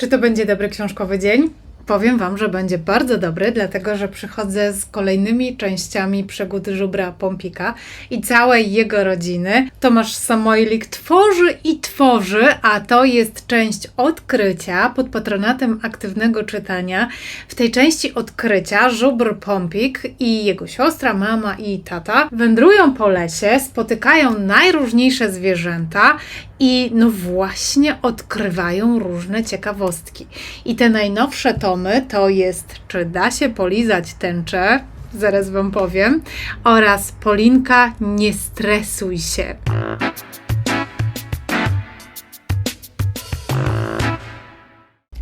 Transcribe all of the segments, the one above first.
Czy to będzie dobry książkowy dzień? Powiem Wam, że będzie bardzo dobry, dlatego że przychodzę z kolejnymi częściami przygód żubra Pompika i całej jego rodziny. Tomasz Samojlik tworzy i tworzy, a to jest część odkrycia pod patronatem aktywnego czytania. W tej części odkrycia żubr Pompik i jego siostra, mama i tata wędrują po lesie, spotykają najróżniejsze zwierzęta i no właśnie odkrywają różne ciekawostki. I te najnowsze tomy to jest Czy da się polizać tęczę? Zaraz Wam powiem. Oraz Polinka, nie stresuj się.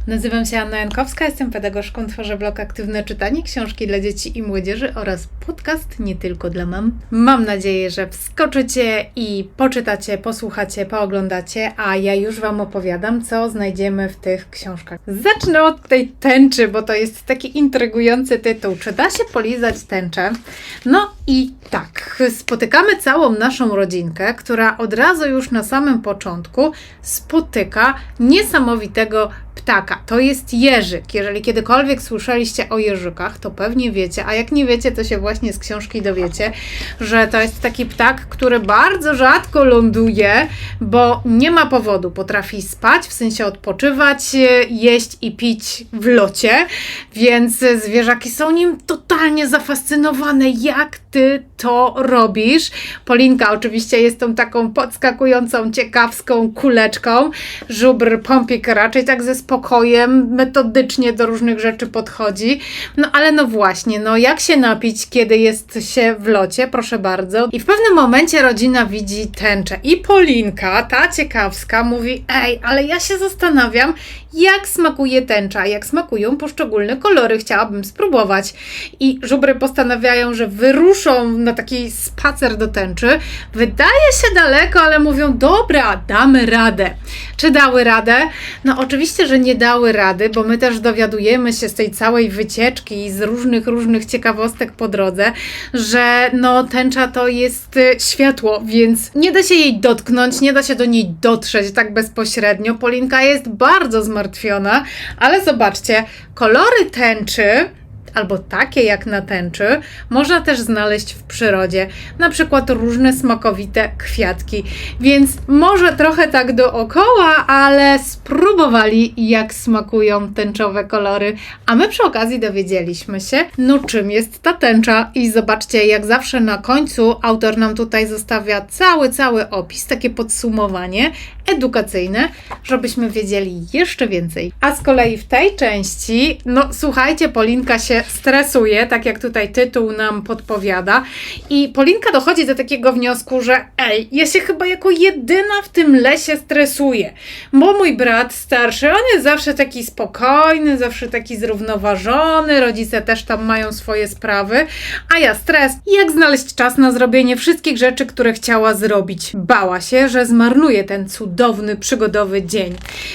Nazywam się Anna Jankowska, jestem pedagogzką, tworzę blog Aktywne Czytanie, książki dla dzieci i młodzieży oraz podcast nie tylko dla mam. Mam nadzieję, że wskoczycie i poczytacie, posłuchacie, pooglądacie, a ja już Wam opowiadam, co znajdziemy w tych książkach. Zacznę od tej tęczy, bo to jest taki intrygujący tytuł. Czy da się polizać tęczę? No i tak, spotykamy całą naszą rodzinkę, która od razu już na samym początku spotyka niesamowitego ptaka. To jest jeżyk. Jeżeli kiedykolwiek słyszeliście o jeżykach, to pewnie wiecie, a jak nie wiecie, to się właśnie z książki dowiecie, że to jest taki ptak, który bardzo rzadko ląduje, bo nie ma powodu. Potrafi spać, w sensie odpoczywać, jeść i pić w locie, więc zwierzaki są nim totalnie zafascynowane. Jak ty to robisz? Polinka oczywiście jest tą taką podskakującą, ciekawską kuleczką. Żubr Pompik raczej tak ze spokojem, metodycznie do różnych rzeczy podchodzi. No ale no właśnie, no jak się napić, kiedy jest się w locie? Proszę bardzo. I w pewnym momencie rodzina widzi tęczę. I Polinka, ta ciekawska, mówi: Ej, ale ja się zastanawiam, jak smakuje tęcza, jak smakują poszczególne kolory. Chciałabym spróbować. I żubry postanawiają, że wyruszą na taki spacer do tęczy. Wydaje się daleko, ale mówią: Dobra, damy radę. Czy dały radę? No, oczywiście, że nie dały rady, bo my też dowiadujemy się z tej całej wycieczki i z różnych, różnych ciekawostek po drodze, że no, tęcza to jest y, światło, więc nie da się jej dotknąć, nie da się do niej dotrzeć tak bezpośrednio. Polinka jest bardzo zmartwiona, ale zobaczcie, kolory tęczy albo takie jak na tęczy, można też znaleźć w przyrodzie, na przykład różne smakowite kwiatki. Więc może trochę tak dookoła, ale spróbowali jak smakują tęczowe kolory, a my przy okazji dowiedzieliśmy się, no czym jest ta tęcza. I zobaczcie, jak zawsze na końcu autor nam tutaj zostawia cały, cały opis, takie podsumowanie edukacyjne, żebyśmy wiedzieli jeszcze więcej. A z kolei w tej części, no słuchajcie, Polinka się stresuje, tak jak tutaj tytuł nam podpowiada. I Polinka dochodzi do takiego wniosku, że ej, ja się chyba jako jedyna w tym lesie stresuję, bo mój brat starszy, on jest zawsze taki spokojny, zawsze taki zrównoważony, rodzice też tam mają swoje sprawy, a ja stres. Jak znaleźć czas na zrobienie wszystkich rzeczy, które chciała zrobić? Bała się, że zmarnuje ten cudowny, przygodowy dzień.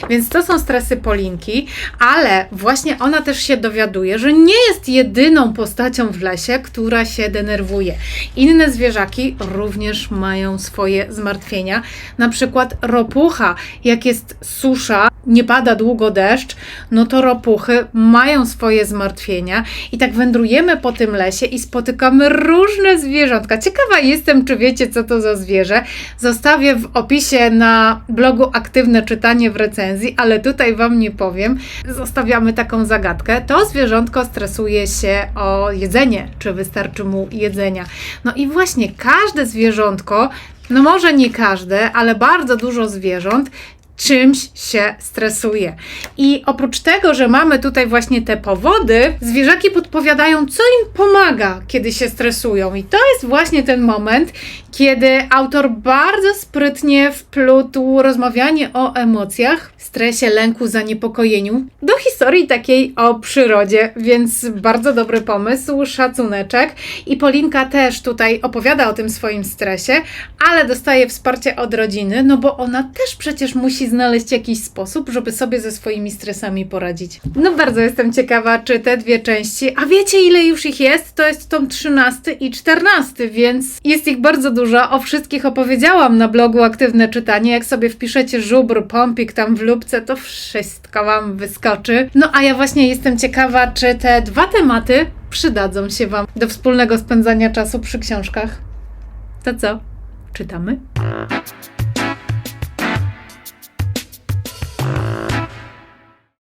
Więc to są stresy Polinki, ale właśnie ona też się dowiaduje, że nie jest jedyną postacią w lesie, która się denerwuje. Inne zwierzaki również mają swoje zmartwienia. Na przykład ropucha, jak jest susza, nie pada długo deszcz, no to ropuchy mają swoje zmartwienia i tak wędrujemy po tym lesie i spotykamy różne zwierzątka. Ciekawa jestem, czy wiecie, co to za zwierzę. Zostawię w opisie na blogu aktywne czytanie w recenzji, ale tutaj Wam nie powiem. Zostawiamy taką zagadkę. To zwierzątko stresuje się o jedzenie, czy wystarczy mu jedzenia. No i właśnie każde zwierzątko no może nie każde, ale bardzo dużo zwierząt czymś się stresuje. I oprócz tego, że mamy tutaj właśnie te powody, zwierzaki podpowiadają, co im pomaga, kiedy się stresują. I to jest właśnie ten moment, kiedy autor bardzo sprytnie wplótł rozmawianie o emocjach, stresie, lęku, zaniepokojeniu do historii takiej o przyrodzie, więc bardzo dobry pomysł, szacuneczek. I Polinka też tutaj opowiada o tym swoim stresie, ale dostaje wsparcie od rodziny, no bo ona też przecież musi musi znaleźć jakiś sposób, żeby sobie ze swoimi stresami poradzić. No bardzo jestem ciekawa, czy te dwie części, a wiecie ile już ich jest? To jest tom 13 i 14, więc jest ich bardzo dużo. O wszystkich opowiedziałam na blogu Aktywne Czytanie. Jak sobie wpiszecie żubr, pompik tam w lubce, to wszystko Wam wyskoczy. No a ja właśnie jestem ciekawa, czy te dwa tematy przydadzą się Wam do wspólnego spędzania czasu przy książkach. To co? Czytamy?